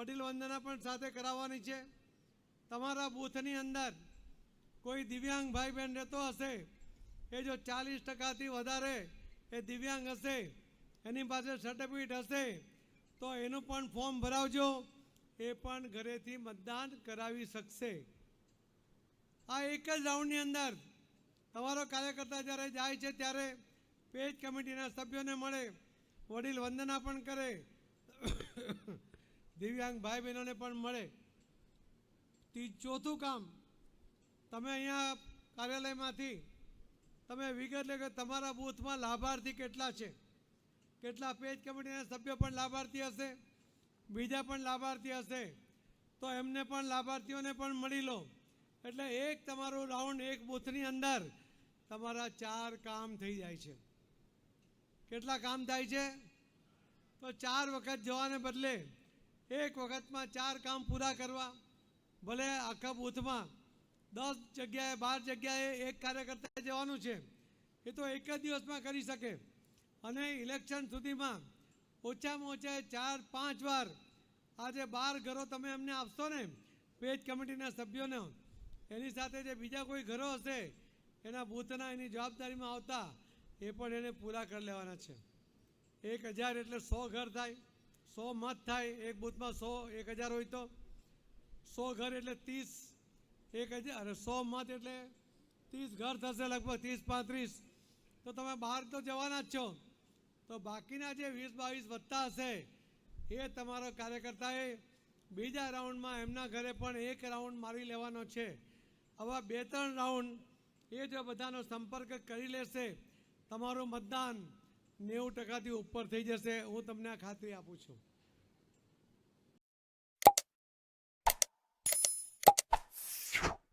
વંદના પણ સાથે કરાવવાની છે. તમારા બૂથની અંદર કોઈ દિવ્યાંગ ભાઈ બહેન રહેતો હશે, એ જો ચાલીસ ટકાથી વધારે એ દિવ્યાંગ હશે, એની પાસે સર્ટિફિકેટ હશે, તો એનું પણ ફોર્મ ભરાવજો. એ પણ ઘરેથી મતદાન કરાવી શકશે. આ એક જ રાઉન્ડની અંદર તમારો કાર્યકર્તા જ્યારે જાય છે, ત્યારે પેજ કમિટીના સભ્યોને મળે વડીલ વંદના પણ કરે. દિવ્યાંગ ભાઈ બહેનોને પણ મળે. તી ચોથું કામ, તમે અહીંયા કાર્યાલયમાંથી, તમે વિગત લે કે તમારા બૂથમાં લાભાર્થી કેટલા છે? કેટલા પેજ કમિટીના સભ્યો પણ લાભાર્થી હશે? બીજા પણ લાભાર્થી હશે? તો એમને પણ લાભાર્થીઓને પણ મળી લો. એટલે એક તમારું રાઉન્ડ એક બૂથની અંદર તમારા ચાર કામ થઈ જાય છે. કેટલા કામ થાય છે? તો ચાર વખત જવાને બદલે એક વખતમાં ચાર કામ પૂરા કરવા. ભલે આખા બૂથમાં દસ જગ્યાએ, બાર જગ્યાએ એક કાર્યકર્તા જવાનું છે, એ તો એક જ દિવસમાં કરી શકે. અને ઇલેક્શન સુધીમાં ઓછામાં ઓછા ચાર, પાંચ વાર આજે બાર ઘરો તમે એમને આપશો ને પેજ કમિટીના સભ્યોને. એની સાથે જે બીજા કોઈ ઘરો હશે, એના બૂથના એની જવાબદારીમાં આવતા, એ પણ એને પૂરા કરી લેવાના છે. એક હજાર એટલે સો ઘર થાય. સો મત થાય, એક બૂથમાં સો, એક હજાર હોય તો. સો ઘર એટલે ત્રીસ, એક હજાર સો મત એટલે ત્રીસ ઘર થશે લગભગ ત્રીસ પાંત્રીસ. તો તમે બહાર તો જવાના જ છો. તો બાકીના જે વીસ બાવીસ વધતા હશે, એ તમારો કાર્યકર્તાએ બીજા રાઉન્ડમાં એમના ઘરે પણ એક રાઉન્ડ મારી લેવાનો છે. આવા બે ત્રણ રાઉન્ડ એ જો બધાનો સંપર્ક કરી લેશે, તમારું મતદાન નેવું ટકાથી ઉપર થઈ જશે. હું તમને આ ખાતરી આપું છું.